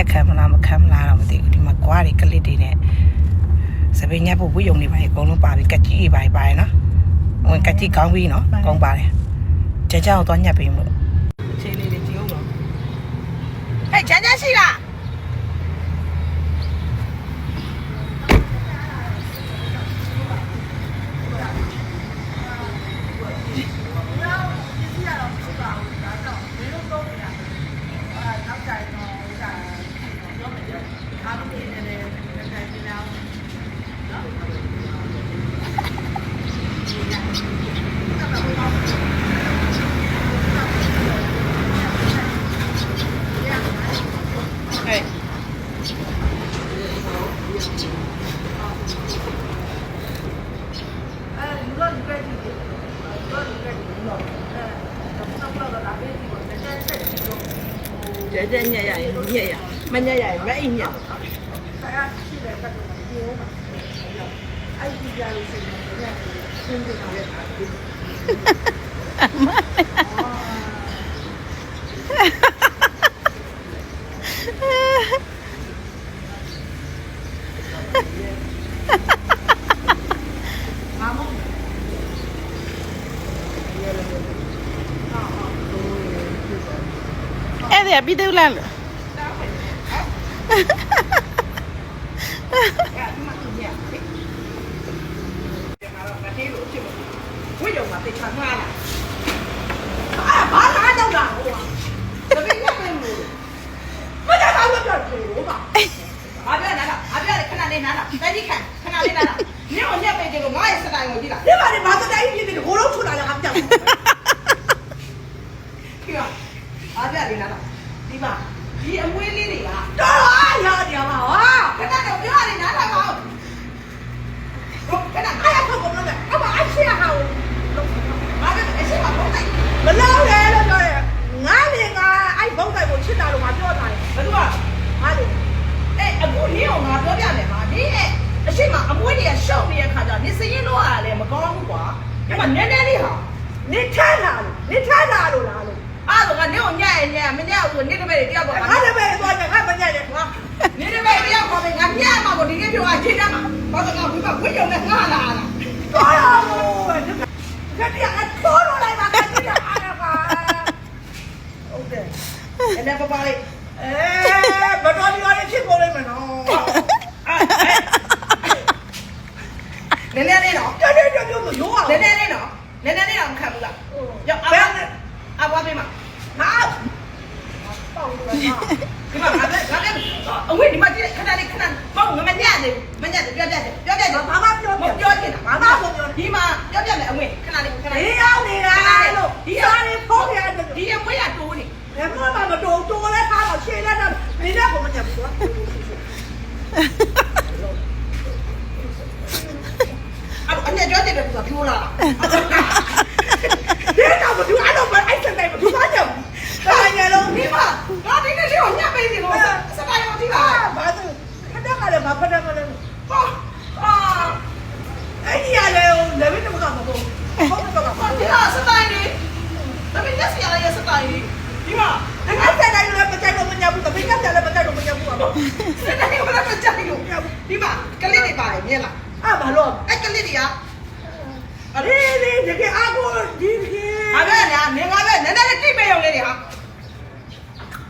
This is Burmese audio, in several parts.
က်ခံမလားမခံမလားတော့မသိဘူးဒီမှာကွာတွေကလစ်တွေနဲ့စပင်းညက်ဖို့ဝိယုံနေပါလေအကုန်လုံးပါပြီကက်ကြီးတွေပါပြီပါတယ်နော်ဝင်ကက်ကြီးကောင်းပြီနော်ကောင်းပါတယ်ကြကြအောင်သွားညက်ပေးမလို့ ကြကြညက်ရရင်ညက်ရမညက်ရရင်မအိမ်ညက်အဲ့ဒါပြီးသေးလားလို့ဝိယုံမှာ တိတ်ချာမှားလားအာ ဟုတ်ခဏအဲ့ရဖုတ်ကုန်လို့အမအရှိဟာကိုဘာပြောအရှိမပုံတိုင်းမလောက်ရဲလို့ပြောရဲငါနေငါအဲ့ဘုံတိုင်ကိုချစ်တာလို့ငါပြောတာလေဘယ်သူကငါလေအဲ့အခုနင်းအောင်ငါပြောပြမယ်ဟာနင်းအဲ့အရှိမအမွေးတွေကရှုပ်နေတဲ့ခါကျနင်းစရင်တော့ရတယ်မကောင်းဘူးကွာဒီမှာနည်းနည်းလေးဟာနေထမ်းလာလို့နေထမ်းလာလို့လားလို့အဲ့ဒါကနင်းအောင်ညက်ညက်မညက်ဘူးနင်းတပည့်တွေတယောက်ပေါ့ငါလည်းပဲသွားကြငါမညက်တယ်ငါ နင်းတပည့်တယောက်ပေါ့ငါညက်မှာကိုဒီနေ့ပြောအချိန်တမ်းမှာဘာကငါဘူးကဝိယုံနဲ့ငါလာလာ တော်ရဘူးခက်ပြအတော်လို့လိုက်ပါခက်ပြအားရပါ ဟုတ်တယ်အဲ့ဒါပပလေးအဲဘတော်ဒီရဖြစ်ပေါ်လိမ့်မယ်နော်နည်းနည်းလေးနော်တော်တော်တော်တော်ရိုးအောင်နည်းနည်းလေးနော်နည်းနည်းလေးတော့ခံဘူးလားရောက်အဘအဘပေးမှာငါပေါက်လို့လားဒီမှာငါလည်းငါလည်းအဝေးဒီမှာကြည့်ခဏလေးခဏပေါ့ငါမညက်နေမညက်ပြောပြတယ်ပြောပြတယ် ဘာမှပြော မပြောချင်တာဘာမှမပြောဒီမှာပြောပြမယ်အဝေးခဏလေးခဏ ဒီ လေး ရောက်နေတာလို့ဒီစားလေးဖုံးရတယ် ဒီအဝေးကတိုးနေ ဘယ် မှမမတော်တော်လဲထားတော့ခြေလက်တော့ဒီတော့ကိုမညဘူးကွာအဲ့အညက်ပြောတယ်ကပြောလာဒီတော့မသူအဲ့တော့အဲ့စတဲ့မသူသားကြောင်တိုင်းရလုံးဒီမှာငါဒီနေ့လေးကိုညက်ပေးနေလို့စကားရောဒီပါဘာသူခဏကလည်းမဖတ်တယ်မလို့ဟာအာအဲ့ဒီရလေလေဘယ်တော့မှမဟုတ်ဟုတ်တော့ကဟာဒီဟာစတိုင်နေဒါပေမဲ့စီရရဲ့စတိုင်နေဒီမှာ အဲ့စတဲ့လည်းမကြိုက်လို့မညဘူးတပိကလည်းမကြိုက်လို့မညဘူးပေါ့ စတိုင်ကိုလည်းမကြိုက်လို့ဒီမှာကလေးတွေပါတယ်မြင်လား အာဘာလို့ အဲ့ကလေးတွေက ဒီဒီဒီကအာကိုဒီဒီ ဟာပဲညာနေငါပဲနည်းနည်းလေးတိပေးရုံလေးတွေဟာ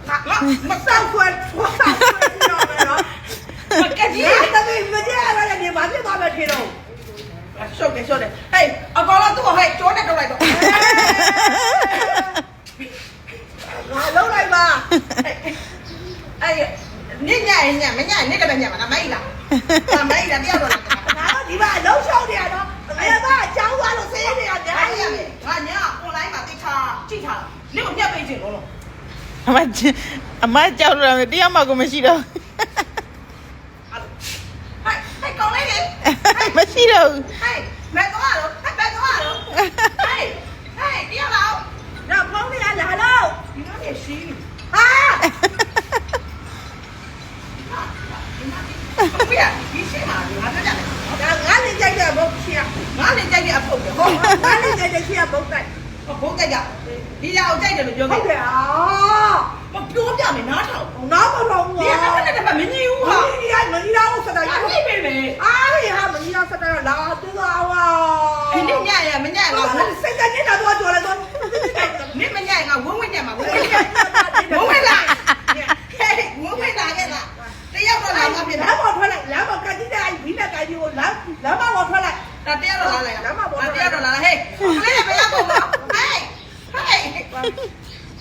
ငါငါ မမဆောဆောက်က်ခွဲထွားဆောက်ခွဲပြောမယ်နော်မကကြီးဒီတပိမကြရလည်းဒီမှာပြသွားမယ်ခေတော့ရှုပ်တယ်ရှုပ်တယ်ဟေးအကောင်လုံးသူ့ကိုဟဲ့ကျိုးနဲ့တုတ်လိုက်တော့ငါလုံးလိုက်ပါအဲ့ညညညညမညညတည်းညမှာမိုက်လားမမိုက်လားတရားတော့လား ငါတို့ဒီမှာလုံးရှောက်နေရတော့ငါကအချောင်းသွားလို့ဆေးနေရကြ အားရမယ်ငါညအွန်လိုင်းမှာတိထားကြည့်ထားလင်းကိုညက်ပေးခြင်းလုံးလုံး အမကျအမကြောက်လို့တော့တရားမှကိုမရှိတော့ဟဲ့ဟဲ့ကောင်လေးလေမရှိတော့ဘူးဟဲ့ဘယ်သွားတော့ဟဲ့ဘယ်သွားတော့ဟဲ့ဟဲ့တရားလားတော့ဖုန်းနေရလာလို့ဒီတော့ရရှိဟာဘယ်ဒီရှိမှာငါပြောကြတယ်ဒါငါနေကြိုက်တဲ့ဘုတ်ချီရငါလည်းကြိုက်တဲ့အဖုတ်တယ်ဟောငါနေကြိုက်တဲ့ချီရဘုတ်တိုက် ဘုတ်ကြိုက်ကြဒီကြောင်ကြိုက်တယ်လို့ပြောဟုတ်ခဲ့တယ်အာမပြောပြမယ်နားထောင် နောက်မတော်ဘူး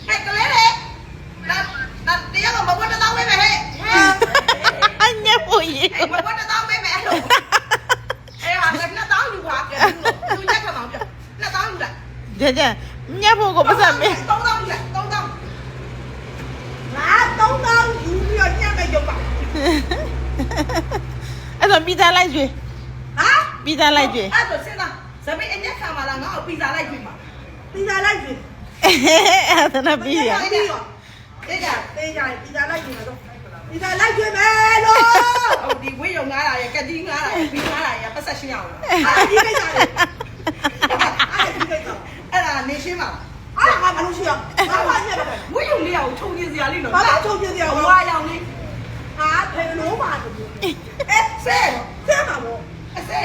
အဲ့ကလေးလေဒါဒါတရားကမဘွတ်တောင်းပေးမယ်ဟဲ့အညက်ဖို့ရေမဘွတ်တောင်းပေးမယ်အဲ့လိုအဲ့ဟာကနှစ်တောင်းယူပါပြန်သူညက်ခံအောင်ပြန်နှစ်တောင်းယူလိုက်ကြကြညက်ဖို့ကိုပတ်စံမေးသုံးတောင်းယူလိုက်သုံးတောင်းငါသုံးတောင်းယူပြီးတော့ညက်မယ်ရုပ်ပါအဲ့တော့ပြီးသားလိုက်ရွေးဟာပြီးသားလိုက်ရွေးအဲ့တော့စဉ်းစားသမီးအညက်ခံပါလားငါ့ကိုပြီးသားလိုက်ရွေးပါပြီးသားလိုက်ရွေး အဲ့ဒါနဲ့ပြီးရပြီးရောတေးကြတေးကြပီဇာလိုက်ပြီမှာတော့ပီဇာလိုက်ပြီမယ်လို့ဟုတ်ဒီဝေးရုံငားတာရကတိငားတာရပြီးငားတာရပတ်ဆက်ရှင်းအောင်အဲ့ဒီကိစ္စလေအဲ့ဒီကိစ္စအဲ့ဒါနေရှင်းပါအဲ့ဒါငါမလို့ရှိအောင်ငါဘာညက်ပဲဝေးရုံလေးအောင်ထုံနေစရာလေးနော်ဘာလို့ထုံနေစရာဝါရောင်လေးဟာဖေလို့ပါတူအဲဆဲဆဲမှာဘောအဲဆဲ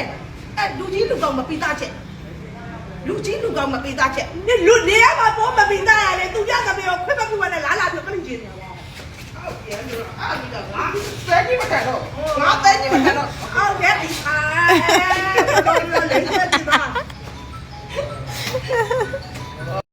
အဲလူကြီးလူကောင်မပိသားချက် လူကြီးလူကောင်မပိသားချက်နေလူနေရမှာဘောမပိသားရလေသူကြကပြောခွတ်မကူဝနဲ့လာလာပြောကလေးချင်းနေပါဟုတ်ကဲ့အဲ့ဒီကငါဆဲကြီးမတက်တော့ငါ